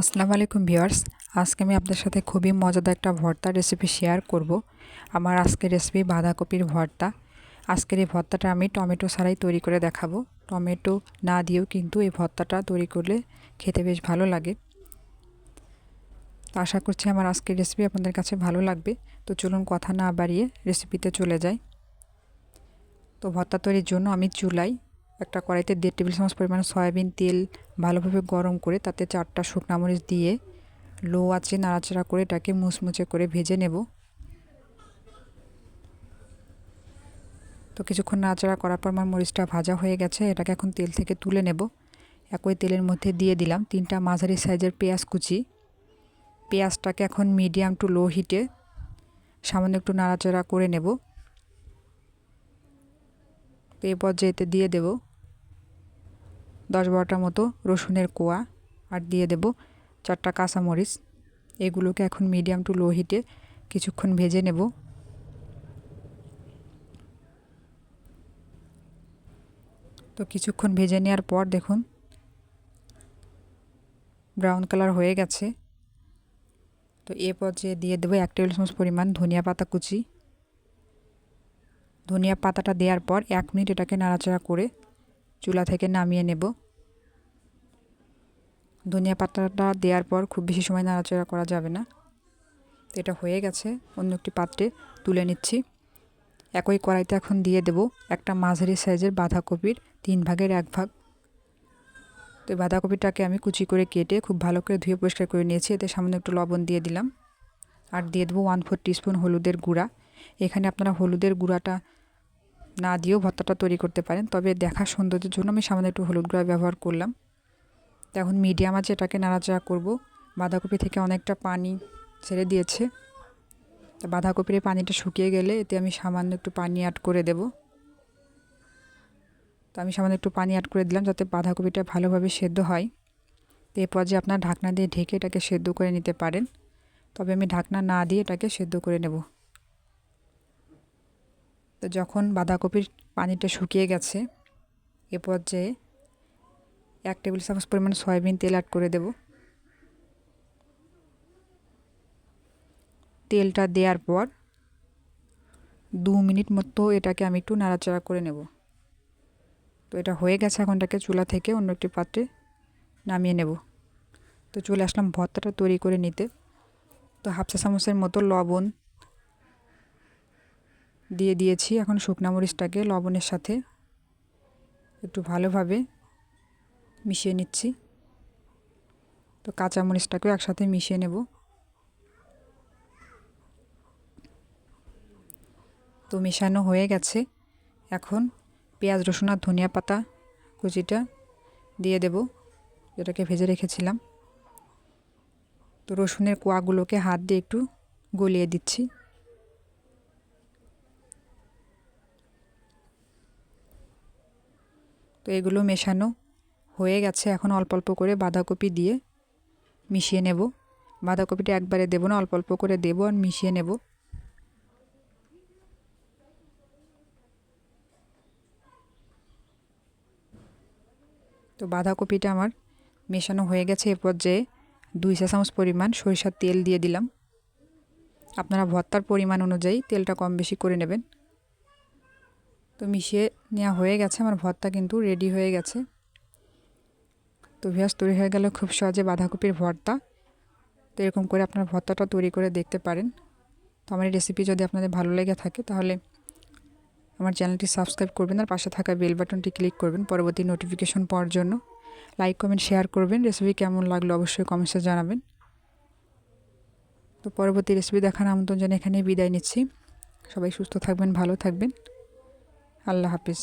আসসালামু আলাইকুম ভিউয়ার্স। আজকে আমি আপনাদের সাথে খুবই মজাদার একটা ভর্তা রেসিপি শেয়ার করব। আমার আজকের রেসিপি বাঁধাকপির ভর্তা। আজকের এই ভর্তাটা আমি টমেটো ছাড়াই তৈরি করে দেখাবো। টমেটো না দিয়েও কিন্তু এই ভর্তাটা তৈরি করলে খেতে বেশ ভালো লাগে। তো আশা করছি আমার আজকের রেসিপি আপনাদের কাছে ভালো লাগবে। তো চলুন কথা না বাড়িয়ে রেসিপিতে চলে যাই। তো ভর্তা তৈরির জন্য আমি চুলাই একটা কড়াইতে দেড় টেবিল চামচ পরিমাণ সয়াবিন তেল ভালোভাবে গরম করে তাতে চারটা শুকনা মরিচ দিয়ে লো আছে নাড়াচাড়া করে এটাকে মুচমুচে করে ভেজে নেব। তো কিছুক্ষণ নাড়াচাড়া করার পর আমার মরিচটা ভাজা হয়ে গেছে, এটাকে এখন তেল থেকে তুলে নেব। একই তেলের মধ্যে দিয়ে দিলাম তিনটা মাঝারি সাইজের পেঁয়াজ কুচি। পেঁয়াজটাকে এখন মিডিয়াম টু লো হিটে সামান্য একটু নাড়াচাড়া করে নেব। তো এই পর্যায়েতে দিয়ে দেব। দশ বারোটার মতো রসুনের কোয়া আর দিয়ে দেব চারটা কাঁচামরিচ। এগুলোকে এখন মিডিয়াম টু লো হিটে কিছুক্ষণ ভেজে নেব। তো কিছুক্ষণ ভেজে নেওয়ার পর দেখুন ব্রাউন কালার হয়ে গেছে। তো এ পর্যায়ে দিয়ে দেবো এক টেবিল চামচ পরিমাণ ধনিয়া পাতা কুচি। ধনিয়া পাতাটা দেওয়ার পর এক মিনিট এটাকে নাড়াচাড়া করে চুলা থেকে নামিয়ে নেব। ধনিয়া পাতাটা দেওয়ার পর খুব বেশি সময় নাড়াচাড়া করা যাবে না। তো এটা হয়ে গেছে, অন্য একটি পাত্রে তুলে নিচ্ছি। একই কড়াইতে এখন দিয়ে দেব একটা মাঝারি সাইজের বাঁধাকপির তিন ভাগের এক ভাগ। তো এই বাঁধাকপিটাকে আমি কুচি করে কেটে খুব ভালো করে ধুয়ে পরিষ্কার করে নিয়েছি, এতে সামান্য একটু লবণ দিয়ে দিলাম। আর দিয়ে দেবো ওয়ান ফোর টিস্পুন হলুদের গুঁড়া। এখানে আপনারা হলুদের গুঁড়াটা না দিয়েও ভর্তাটা তৈরি করতে পারেন। তবে দেখা সৌন্দর্যের জন্য আমি সামান্য একটু হলুদ গুঁড়া ব্যবহার করলাম। এখন মিডিয়াম আছে, এটাকে নাড়াচাড়া করব। বাঁধাকপি থেকে অনেকটা পানি ছেড়ে দিয়েছে। তো বাঁধাকপির পানিটা শুকিয়ে গেলে এতে আমি সামান্য একটু পানি অ্যাড করে দেব। তো আমি সামান্য একটু পানি অ্যাড করে দিলাম যাতে বাঁধাকপিটা ভালোভাবে সেদ্ধ হয়। তো এরপর যে আপনার ঢাকনা দিয়ে ঢেকে এটাকে সেদ্ধ করে নিতে পারেন। তবে আমি ঢাকনা না দিয়ে এটাকে সেদ্ধ করে নেব। তো যখন বাঁধাকপির পানিটা শুকিয়ে গেছে, এ পর্যায়ে এক টেবিল চামচ পরিমাণ সয়াবিন তেল অ্যাড করে দেব। তেলটা দেওয়ার পর দু মিনিট মতো এটাকে আমি একটু নাড়াচাড়া করে নেব। তো এটা হয়ে গেছে এখন এটাকে চুলা থেকে অন্য একটি পাত্রে নামিয়ে নেব। তো চলে আসলাম ভর্তাটা তৈরি করে নিতে। তো হাফ চা চামচের মতো লবণ দিয়ে দিয়েছি এখন শুকনা মরিচটাকে লবণের সাথে একটু ভালোভাবে মিশিয়ে নিচ্ছি। তো কাঁচা মরিচটাকেও একসাথে মিশিয়ে নেব। তো মেশানো হয়ে গেছে। এখন পেঁয়াজ, রসুন আর ধনিয়া পাতা কুচিটা দিয়ে দেব, যেটাকে ভেজে রেখেছিলাম। তো রসুনের কোয়াগুলোকে হাত দিয়ে একটু গলিয়ে দিচ্ছি। তো এগুলো মেশানো হয়ে গেছে। এখন অল্প অল্প করে বাঁধাকপি দিয়ে মিশিয়ে নেব। বাঁধাকপিটা একবারে দেবো না, অল্প অল্প করে দেবো আর মিশিয়ে নেব। তো বাঁধাকপিটা আমার মেশানো হয়ে গেছে। এ পর্যায়ে দুই চা চামচ পরিমাণ সরিষার তেল দিয়ে দিলাম। আপনারা ভর্তার পরিমাণ অনুযায়ী তেলটা কম বেশি করে নেবেন। তো মিশিয়ে নেওয়া হয়ে গেছে, আমার ভর্তা কিন্তু রেডি হয়ে গেছে। তো ভিয়াস তৈরি হয়ে গেল খুব সহজে বাঁধাকপির ভর্তা। তো এরকম করে আপনার ভর্তাটা তৈরি করে দেখতে পারেন। তো আমার এই রেসিপি যদি আপনাদের ভালো লেগে থাকে, তাহলে আমার চ্যানেলটি সাবস্ক্রাইব করবেন আর পাশে থাকা বেল বাটনটি ক্লিক করবেন পরবর্তী নোটিফিকেশন পাওয়ার জন্য। লাইক কমেন্ট শেয়ার করবেন। রেসিপি কেমন লাগল অবশ্যই কমেন্টসে জানাবেন। তো পরবর্তী রেসিপি দেখার আমন্ত্রণ জানিয়ে এখানেই বিদায় নিচ্ছি। সবাই সুস্থ থাকবেন, ভালো থাকবেন। আল্লাহ হাফিজ।